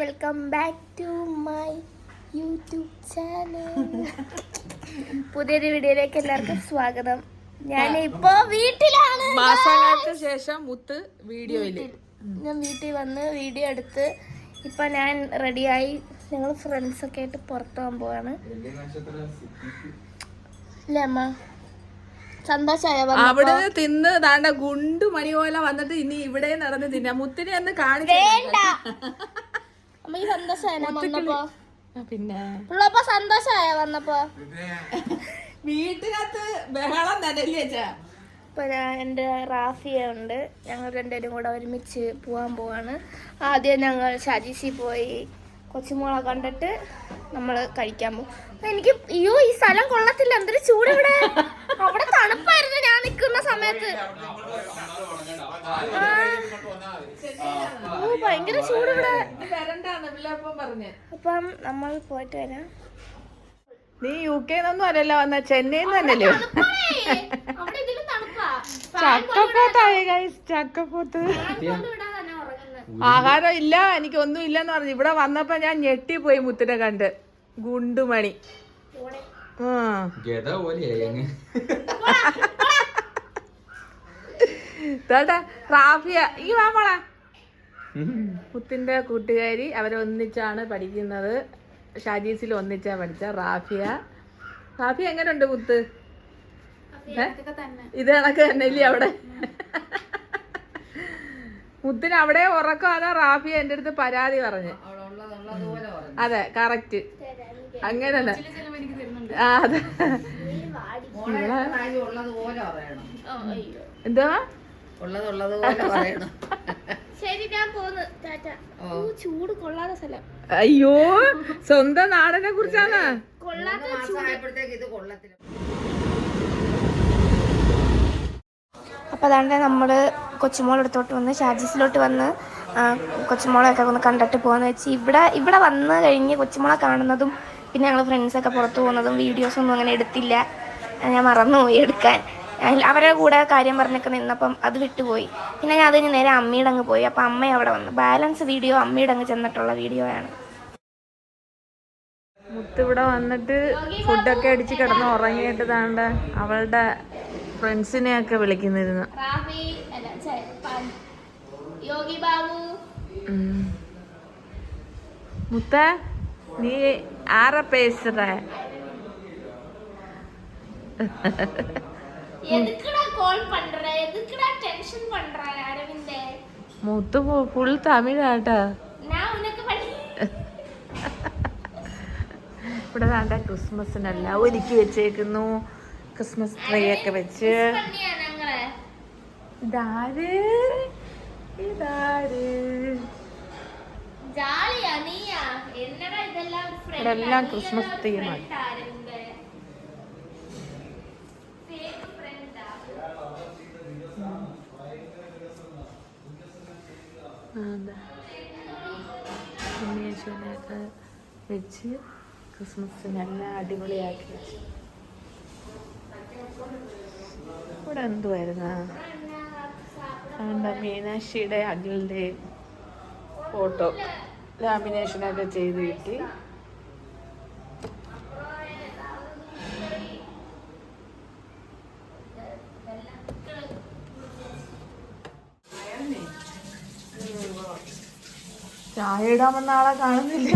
Welcome back to my YouTube channel പുതിയൊരു വീഡിയോയിലേക്ക് എല്ലാവർക്കും സ്വാഗതം. ഞാൻ ഇപ്പോ വീട്ടിലാണ് മാസങ്ങൾക്ക് ശേഷം മുത്ത് വീഡിയോയിൽ. ഞാൻ വീട്ടിൽ വന്ന് വീഡിയോ എടുത്ത് ഇപ്പൊ ഞാൻ റെഡിയായി ഞങ്ങൾ ഫ്രണ്ട്സ് ഒക്കെ ആയിട്ട് പുറത്തു പോകാൻ പോവാണ്. അമ്മ? അവിടെ തിന്ന് താണ്ട ഗുണ്ടു മണി പോലെ വന്നിട്ട് ഇനി ഇവിടെ നടന്ന് തിന്നാ. മുത്തിനെ ഒന്ന് കാണിച്ചു അമ്മ ഈ സന്തോഷമായ വന്നപ്പോ? പിന്നെ. ഉള്ളപ്പോ സന്തോഷമായ വന്നപ്പോ? വീട്ടിനകത്ത് ബഹളം തന്നെ അല്ലേ അച്ഛാ? ഇപ്പൊ ഞാൻ എന്റെ റാഫിയ ഉണ്ട്. ഞങ്ങൾ രണ്ടുപേരും കൂടെ ഒരുമിച്ച് പോകാൻ പോവാണ്. ആദ്യം ഞങ്ങൾ ഷാജിസി പോയി കൊച്ചുമോളെ കണ്ടിട്ട് നമ്മൾ കഴിക്കാൻ പോകും. എനിക്ക് അയ്യോ ഈ സ്ഥലം കൊള്ളത്തില്ല. എന്തൊരു ചൂട് ഇവിടെ. അവിടെ തണുപ്പായിരുന്നു ഞാൻ നിൽക്കുന്ന സമയത്ത്. ആ. ഭയങ്കര ചൂട് ഇവിടെ. അപ്പം നമ്മൾ പോയിട്ട് വരാം. നീ യു കെന്നൊന്നും അല്ലല്ലോ വന്ന. ചെന്നൈ തന്നെയല്ലേ? ചക്കപ്പോത്തായി ഗൈസ് ചക്കപ്പോത്ത് ആഹാരം ഇല്ല എനിക്ക് ഒന്നും ഇല്ലെന്ന് പറഞ്ഞു. ഇവിടെ വന്നപ്പോ ഞാൻ ഞെട്ടി പോയി മുത്തിനെ കണ്ട്. ഗുണ്ടുമണി. റാഫിയ ഈ വാമോളാ മുത്തിന്റെ കൂട്ടുകാരി അവരൊന്നിച്ചാണ് പഠിക്കുന്നത്. ഷാജീസിൽ ഒന്നിച്ചാ പഠിച്ച റാഫിയ. റാഫിയ എങ്ങനെയുണ്ട് മുത്ത്? ഏ? ഇത് കണക്ക് തന്നെ ഇല്ലേ അവിടെ? മുത്തിന് അവിടെ ഉറക്കം അതാ റാഫിയ എന്റെ അടുത്ത് പരാതി പറഞ്ഞു. അതെ കറക്റ്റ്. അങ്ങനല്ല ആ അതെ. എന്താ? ശരി ഞാൻ പോന്ന്. ടാറ്റ. ഓ. ചൂട് കൊള്ളാത്ത സ്ഥലം. അയ്യോ സ്വന്തം നാടിനെ കുറിച്ചാണ്. അപ്പൊ അതാണ്ട് നമ്മൾ കൊച്ചുമോളെടുത്തോട്ട് വന്ന് ഷാജീസിലോട്ട് വന്ന് കൊച്ചുമോളൊക്കെ കൊച്ചുമോളെയൊക്കെ ഒന്ന് കണ്ടിട്ട് പോകാന്ന് വെച്ച് ഇവിടെ ഇവിടെ വന്ന് കഴിഞ്ഞ് കൊച്ചുമോളെ കാണുന്നതും പിന്നെ ഞങ്ങൾ ഫ്രണ്ട്സൊക്കെ പുറത്ത് പോകുന്നതും വീഡിയോസൊന്നും അങ്ങനെ എടുത്തില്ല. ഞാൻ മറന്നുപോയി എടുക്കാൻ. അവരുടെ കൂടെ കാര്യം പറഞ്ഞൊക്കെ നിന്നപ്പം അത് വിട്ടുപോയി. പിന്നെ ഞാൻ അതിന് നേരെ അമ്മയുടെ അങ്ങ് പോയി. അപ്പം അമ്മ അവിടെ വന്നു. ബാലൻസ് വീഡിയോ അമ്മയുടെ അങ്ങ് ചെന്നിട്ടുള്ള വീഡിയോ ആണ് മുത്ത് ഇവിടെ വന്നിട്ട് ഫുഡൊക്കെ അടിച്ച് കിടന്ന് ഉറങ്ങിയിട്ട് താണ്ട അവളുടെ ഫ്രണ്ട്സിനെയൊക്കെ വിളിക്കുന്നിരുന്നു. യോഗി ബാബു. മുത്ത നീ ആര പേசுற எதுக்குடா கால் பண்ற எதுக்குடா டென்ஷன் பண்ற அரவிந்த் മുത്ത് ഫുൾ തമിഴാട്ടാ நான் உனக்கு பண்ணி ഇവിടെ താണ്ട ക്രിസ്മസിനെല്ലാം ഒരുക്കി വെച്ചേക്കുന്നു ക്രിസ്മസ് ട്രീ ഒക്കെ വെച്ച് பண்ணியா நாங்கள ഇതാര് ഇതാര് ஜாலியா நீயா என்னடா இதெல்லாம் friend ഇവിടെ എല്ലാം ക്രിസ്മസ് തീമാണ് அரவிந்த் വെച്ച് ക്രിസ്മസ് നല്ല അടിപൊളിയാക്കി വെച്ചു. ഇവിടെ എന്തുവായിരുന്നു? എന്താ മീനാക്ഷിയുടെ അഖിലിന്റെ ഫോട്ടോ. ലാമിനേഷനൊക്കെ ചെയ്ത് കിട്ടി. ചായ ഇടാൻ വന്ന ആളെ കാണുന്നില്ല.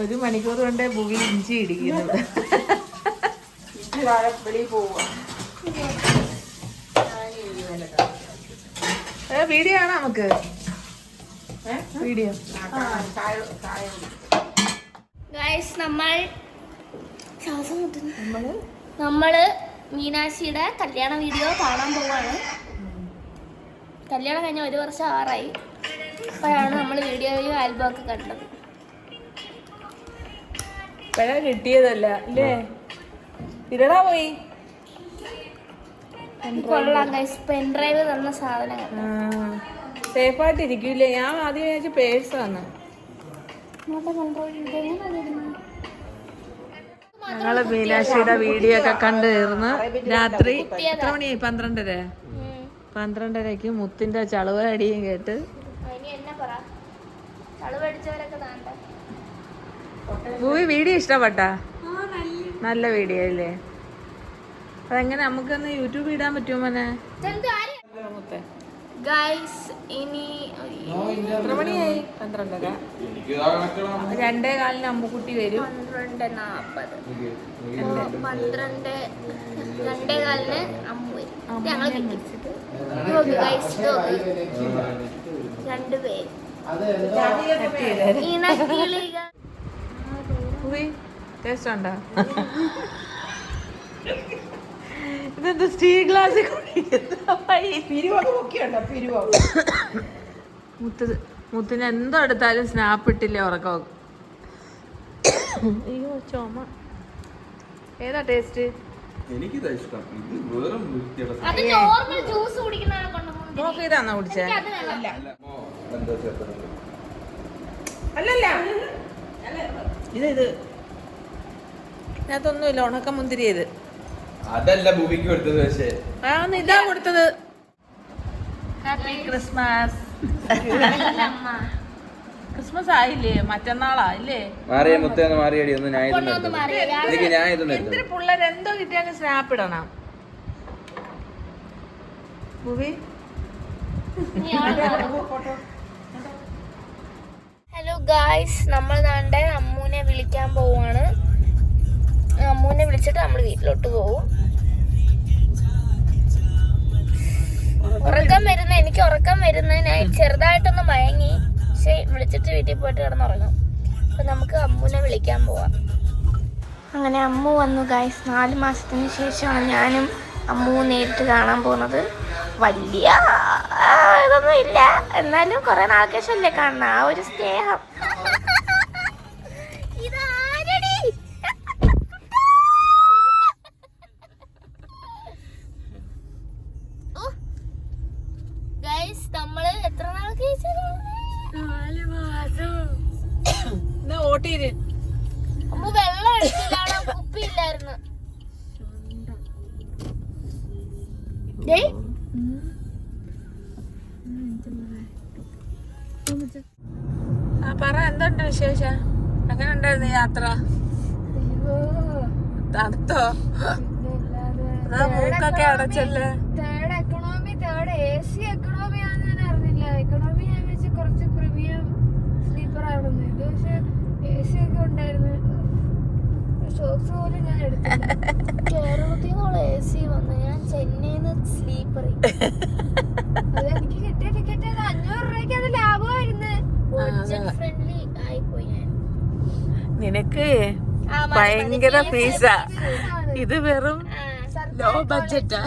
ഒരു മണിക്കൂർ കൊണ്ട് ഭൂമി ഇഞ്ചി ഇടിക്കുന്നത് വീഡിയോ ആണോ നമുക്ക്. വീഡിയോ. നമ്മൾ മീനാക്ഷിയുടെ കല്യാണ വീഡിയോ കാണാൻ പോവാണ്. കല്യാണം കഴിഞ്ഞ ഒരു വർഷം ആറായി. അപ്പോഴാണ് നമ്മൾ വീഡിയോയും ആൽബം ഒക്കെ കണ്ടത്. ഇപ്പഴാ കിട്ടിയതല്ല അല്ലേ? ഇരടാ പോയി. കൊള്ളാം പെൻ ഡ്രൈവ് തന്ന സാധനങ്ങൾ സേഫായിട്ട് ഇരിക്കൂലേ ഞാൻ ആദ്യം വിചാരിച്ച പേഴ്സാണ് ഞങ്ങൾ മീനാക്ഷിയുടെ വീഡിയോ ഒക്കെ കണ്ടു തീർന്ന് രാത്രി എത്ര മണി പന്ത്രണ്ടര. പന്ത്രണ്ടരക്ക് മുത്തിന്റെ ചളുവ അടിയും കേട്ട് ഇനി എന്നെ പറ. ചളുവടിച്ചവരൊക്കെ താണ്ട ഭൂവി വീഡിയോ ഇഷ്ടപ്പെട്ടാ? നല്ല വീഡിയോ അല്ലേ? അതെങ്ങനെ? നമുക്കൊന്ന് യൂട്യൂബ് ഇടാൻ പറ്റുമോ മോനെ? മുത്തേ. ഗൈസ് ഇനി എത്ര മണിയായി? പന്ത്രണ്ടര. രണ്ടേ കാലിന് അമ്മുക്കുട്ടി വരും. പന്ത്രണ്ട് നാപ്പത് പന്ത്രണ്ട് രണ്ടേ കാലിന് അമ്മ വരും ഞങ്ങൾ രണ്ടുപേര് ഇതെന്താ സ്റ്റീൽ ഗ്ലാസ് മുത്ത് മുത്തിന് എന്തോ എടുത്താലും സ്നാപ്പ് ഇട്ടില്ലേ ഉറക്കം അയ്യോ ചോമ. ഏതാ ടേസ്റ്റ് എനിക്കിതാ ഇഷ്ടം. ഇത് വേറെ നോക്ക് ഇതാണോ കുടിച്ചേ? അല്ലല്ല. ഇത് ഇത് ഇതിനകത്തൊന്നുമില്ല ഉണക്ക മുന്തിരി ഇത് അതല്ല ഭൂമിക്ക് കൊടുത്തത് പക്ഷേ. ആ ഒന്ന് ഇതാ കൊടുത്തത്. ഹാപ്പി ക്രിസ്മസ് അമ്മ. ക്രിസ്മസ് ആയില്ലേ? മറ്റന്നാളാ ഇല്ലേ മാറിയ മുത്തേന്ന് മാറിയടി ഒന്ന് ഞാൻ ഇതൊന്നും ഞാൻ ഇതൊന്നും എത്ര എന്തിന് പിള്ളേർ എന്തോ കിട്ടിയാൽ സ്നാപ്പ് ഇടണം? ഭൂവി? ഹലോ ഗായ്സ് നമ്മൾ നാണ്ടെ അമ്മൂനെ വിളിക്കാൻ പോവാണ്. അമ്മൂനെ വിളിച്ചിട്ട് നമ്മൾ വീട്ടിലോട്ട് പോവും. ഉറക്കം വരുന്ന എനിക്ക് ഉറക്കം വരുന്ന ഞാൻ ചെറുതായിട്ടൊന്ന് മയങ്ങി. പക്ഷെ വിളിച്ചിട്ട് വീട്ടിൽ പോയിട്ട് കിടന്നുറങ്ങും. അപ്പൊ നമുക്ക് അമ്മുനെ വിളിക്കാൻ പോവാം. അങ്ങനെ അമ്മു വന്നു ഗായ്സ് നാല് മാസത്തിന് ശേഷമാണ് ഞാനും അമ്മു നേരിട്ട് കാണാൻ പോകുന്നത്. വലിയ ഇതൊന്നും ഇല്ല. എന്നാലും കുറെ നാൾക്ക് ശേഷമല്ലേ കാണുന്ന? ആ ഒരു സ്നേഹം. ആ പറ എന്തുണ്ട് വിശേഷം? എങ്ങനെ ഉണ്ടായിരുന്നു യാത്ര? തണുത്തോ? മൂക്കൊക്കെ അടച്ചല്ലേ? Third economy third A C economy ആണെന്ന് ഞാൻ അറിഞ്ഞില്ല. എക്കണോമി ഞാൻ വെച്ച് കുറച്ച് പ്രീമിയം സ്ലീപ്പർ ആണെന്ന് ഇത് പക്ഷെ എ സി ഒക്കെ ഉണ്ടായിരുന്നു. ഷോക്സ് പോലും ഞാൻ എടുത്തു കേരളത്തിൽ നിന്നുള്ള എ സി ചെന്നൈന്ന് സ്ലീപ്പർ അത് എനിക്ക് കിട്ടിയ ടിക്കറ്റ് അഞ്ഞൂറ് രൂപയ്ക്ക് അത് ലാഭമായിരുന്നു. ബഡ്ജറ്റ് ഫ്രണ്ട്ലി ആയിപ്പോയി ഞാൻ. നിനക്ക്. ഭയങ്കര ഫീസ്. ഇത് വെറും ലോ ബഡ്ജറ്റാ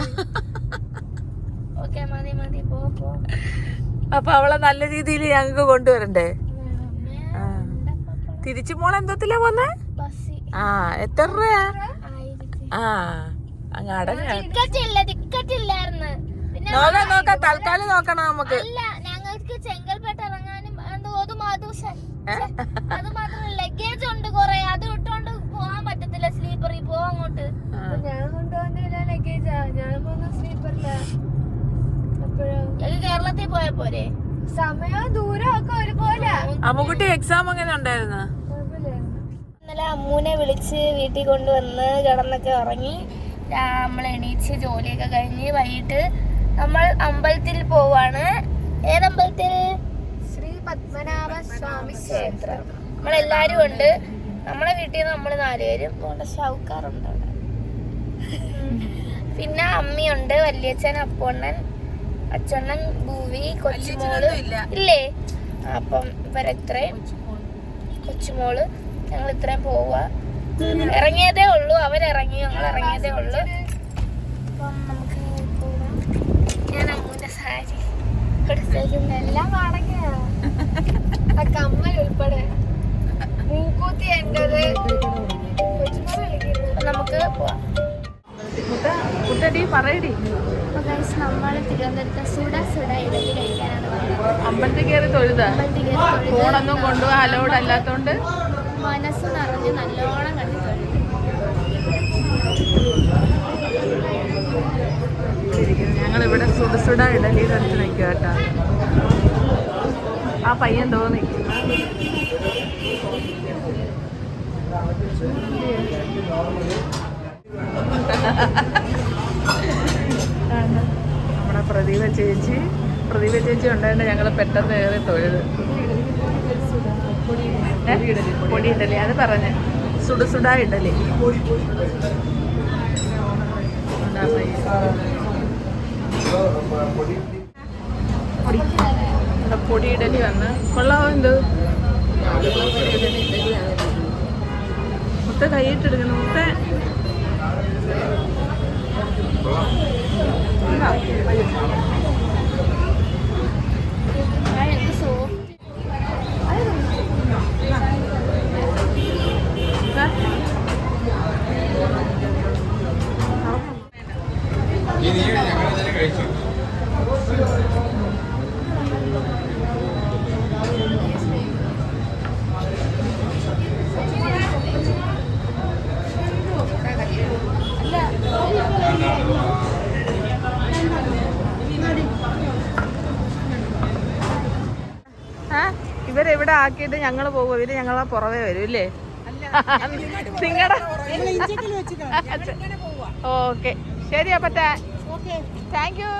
അപ്പൊ അവളെ നല്ല രീതിയിൽ ഞങ്ങക്ക് കൊണ്ടുവരണ്ടേ? തിരിച്ചു മോളെ എന്തത്തിലാ പോന്നെ ആ എത്ര രൂപയാ? ആ. അങ്ങ് അടങ്ങ ടിക്കറ്റ് ഇല്ല ടിക്കറ്റ് ഇല്ലായിരുന്നു പിന്നെ നോക്കാം നോക്കാം തൽക്കാലം നോക്കണം നമുക്ക്. അല്ല ഞങ്ങൾക്ക് ചെങ്കൽപ്പെട്ട് ഇറങ്ങാനും അത് മാത്രമല്ല ലഗേജ് ഉണ്ട് കൊറേ. അത് ഇട്ടോണ്ട് പോകാൻ പറ്റത്തില്ല സ്ലീപ്പറിൽ പോവാ അങ്ങോട്ട്. ഞാൻ കൊണ്ടുവന്നില്ല ലഗേജാ ഞാൻ പോകുന്ന സ്ലീപ്പറില്ല അപ്പോഴോ? ഞങ്ങൾക്ക് കേരളത്തിൽ പോയാ പോരെ? ഒക്കെ ഒരുപോലെ. അമ്മുക്കുട്ടി എക്സാം എങ്ങനെ ഉണ്ടായിരുന്നു? ഇന്നലെ അമ്മൂനെ വിളിച്ച് വീട്ടിൽ കൊണ്ടുവന്ന് കിടന്നൊക്കെ ഉറങ്ങി. നമ്മൾ എണീച്ച് ജോലിയൊക്കെ കഴിഞ്ഞ് വൈകിട്ട് നമ്മൾ അമ്പലത്തിൽ പോവാണ്. ഏതമ്പലത്തിൽ ശ്രീ പത്മനാഭ സ്വാമി ക്ഷേത്രം. നമ്മളെല്ലാരും ഉണ്ട്. നമ്മളെ വീട്ടിൽ നിന്ന് നമ്മൾ നാലുപേരും പോകേണ്ട ഷൗക്കാറുണ്ട് അവിടെ. പിന്നെ അമ്മയുണ്ട് വല്യച്ഛൻ അപ്പൊണ്ണൻ അച്ചണ്ണൻ ഭൂവി കൊച്ചുമോൾ. ഇല്ല. ഇല്ലേ? അപ്പം ഇവരെത്രയും? കൊച്ചുമോൾ. ഞങ്ങൾ ഇത്രയും പോവുക ഇറങ്ങിയതേ ഉള്ളൂ. അവരിറങ്ങി ഞങ്ങൾ ഇറങ്ങിയതേ ഉള്ളൂ ഞാൻ അമ്മൂന്റെ സാരി എടുത്തേക്കുന്നു എല്ലാം വാടകയാ. ആ കമ്മൽ ഉൾപ്പെടെ. മൂക്കൂത്തി എന്റേത് കൊച്ചുമോൾ വിളിക്കുന്നു അപ്പം നമുക്ക് പോവാം. കുട്ടടി പറയടി. നമ്മൾ തിരുവനന്തപുരത്ത് സുഡ സുഡ ഇഡലി കഴിക്കാനാണ് വന്നത് അമ്പലത്തിൽ കയറി തൊഴുതാ? അമ്പലത്തിൽ കയറി തൊഴുത്. ഫോണൊന്നും കൊണ്ടുപോകാൻ അലോഡ് അല്ലാത്തോണ്ട്. മനസ്സ് നിറഞ്ഞ് നല്ലോണം കണ്ടു ഇവിടെ സുഡസുഡ ഇഡലിയുടെ അടുത്ത് നിൽക്കുക കേട്ടോ. ആ പയ്യൻ തോന്നി നമ്മുടെ പ്രദീപ ചേച്ചി പ്രദീപ ചേച്ചി ഉണ്ടായിട്ട് ഞങ്ങൾ പെട്ടെന്ന് കയറി തൊഴുത്? പൊടി ഇഡലി അത് പറഞ്ഞ്. സുഡുസുഡ ഇഡലി. പൊടി ഇഡലി വന്ന്. കൊള്ളാവോ എന്ത്? മുത്ത കൈയിട്ടെടുക്കുന്നു കഴിച്ചു ഇവരെവിടെ ആക്കിയിട്ട് ഞങ്ങൾ പോകും? ഇവർ ഞങ്ങളെ പുറവേ വരും ഇല്ലേ? നിങ്ങളുടെ ഓക്കെ. ശരി അപ്പൊ താങ്ക് യു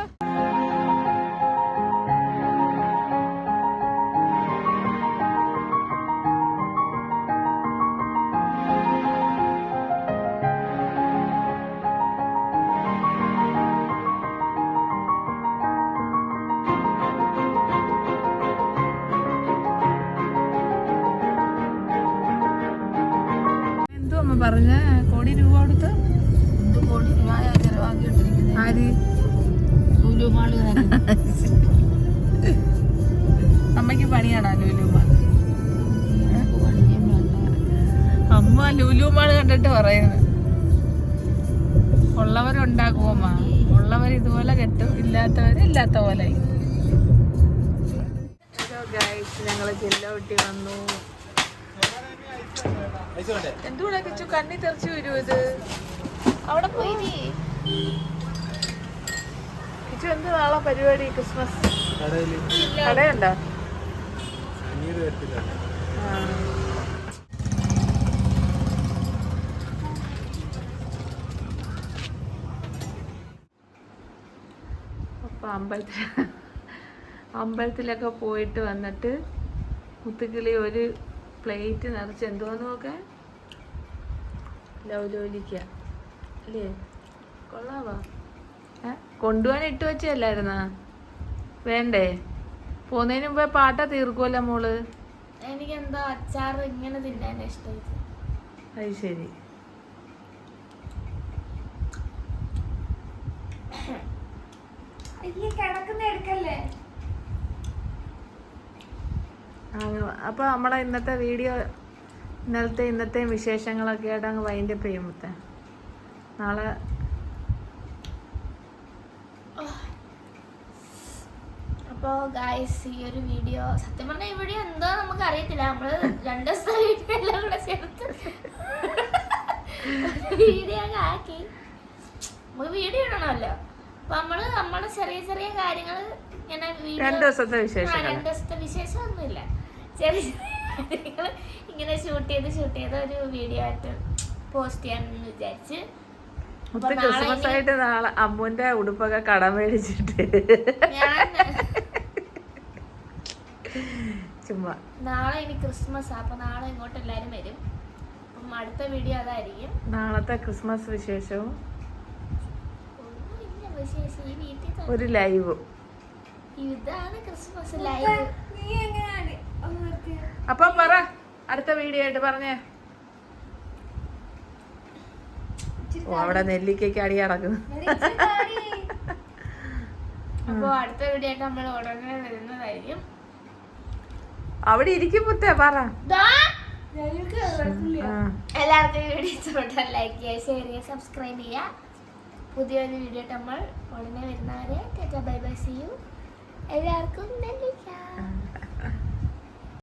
അമ്മ ലുലുമാണ് കണ്ടിട്ട് പറയുന്നത് ഉള്ളവരുണ്ടാക്കുമമ്മ ഉള്ളവർ ഇതുപോലെ കെട്ടും. ഇല്ലാത്തവർ ഇല്ലാത്ത പോലെ ഞങ്ങൾ ജില്ലോട്ടി വന്നു. എന്തുകൂടെ കിച്ചു? കണ്ണി തെറിച്ചു വരൂ ഇത്? അവിടെ പോയി കിച്ചു എന്ത് നാളെ പരിപാടി? ക്രിസ്മസ് കടയുണ്ടോ? അമ്പലത്തിൽ അമ്പലത്തിലൊക്കെ പോയിട്ട് വന്നിട്ട് മുത്തുക്കിളി ഒരു പ്ലേറ്റ് നിറച്ച് എന്തോന്ന് നോക്കാൻ ലൗലോലിക്ക അല്ലേ? കൊള്ളാവാ? കൊണ്ടുപോകാൻ ഇട്ട് വെച്ചല്ലായിരുന്നാ വേണ്ടേ? പോന്നതിന് മുമ്പേ പാട്ട തീർക്കുമല്ലോ മോൾ. എനിക്ക് എന്തോ അച്ചാർ ഇങ്ങനെ തിന്നാൻ ഇഷ്ടം. അത് ശരി. ഈ കിടക്കുന്ന എടുക്കല്ലേ? ആ, അപ്പൊ നമ്മുടെ ഇന്നത്തെ വീഡിയോ ഇന്നലത്തെ ഇന്നത്തെയും വിശേഷങ്ങളൊക്കെ ആയിട്ട് അങ്ങ് വൈൻഡപ്പ് ചെയ്യുമ്പത്തെ നാളെ അപ്പോൾ ഗായ്സ് ഈ ഒരു വീഡിയോ സത്യം പറഞ്ഞാൽ ഈ വീഡിയോ എന്തോ നമുക്ക് അറിയത്തില്ല. നമ്മൾ രണ്ട് ദിവസത്തെ വീഡിയോ എല്ലാം കൂടെ ചേർത്ത് വീഡിയോ ആക്കി. നമുക്ക് വീഡിയോ ഇടണമല്ലോ. അപ്പൊ നമ്മൾ നമ്മുടെ ചെറിയ ചെറിയ കാര്യങ്ങൾ ഇങ്ങനെ രണ്ട് ദിവസത്തെ വിശേഷം രണ്ട് ദിവസത്തെ വിശേഷമൊന്നുമില്ല ചെറിയ കാര്യങ്ങൾ ഇങ്ങനെ ഷൂട്ട് ചെയ്ത് ഷൂട്ട് ചെയ്ത് ഒരു വീഡിയോ ആയിട്ട് പോസ്റ്റ് ചെയ്യാമെന്ന് വിചാരിച്ച്. മുത്ത് ക്രിസ്മസ് ആയിട്ട് നാളെ അമ്മുവിന്റെ ഉടുപ്പൊക്കെ കടം മേടിച്ചിട്ട്. ചുമ്മാ. നാളെ ഇനി ക്രിസ്മസ് അപ്പൊ നാളെ ഇങ്ങോട്ട് എല്ലാരും വരും. അപ്പം അടുത്ത വീഡിയോ അതായിരിക്കും. നാളത്തെ ക്രിസ്മസ് വിശേഷവും ഒന്നുമില്ല വിശേഷം ഈ വീട്ടിൽ തന്നെ ഒരു ലൈവ്. ഇതാണ് ക്രിസ്മസ് ലൈവ്. അപ്പൊ പറ അടുത്ത വീഡിയോ ആയിട്ട് പറഞ്ഞേ. ഓ അവിടെ നെല്ലിക്കയ്ക്ക് അടി അടക്കുന്നു. അപ്പൊ അടുത്ത വീഡിയോ ആയിട്ട് നമ്മൾ ഉടനെ വരുന്നതായിരിക്കും. അവിടെ ഇരിക്കും മുത്തേ പറ. എല്ലാവർക്കും വീഡിയോ ലൈക്ക് ചെയ്യുക ഷെയർ ചെയ്യുക സബ്സ്ക്രൈബ് ചെയ്യുക. പുതിയൊരു വീഡിയോ നമ്മൾ ഉടനെ വരുന്നവരെ ബൈ ബൈ സി യു എല്ലാവർക്കും നെല്ലിക്ക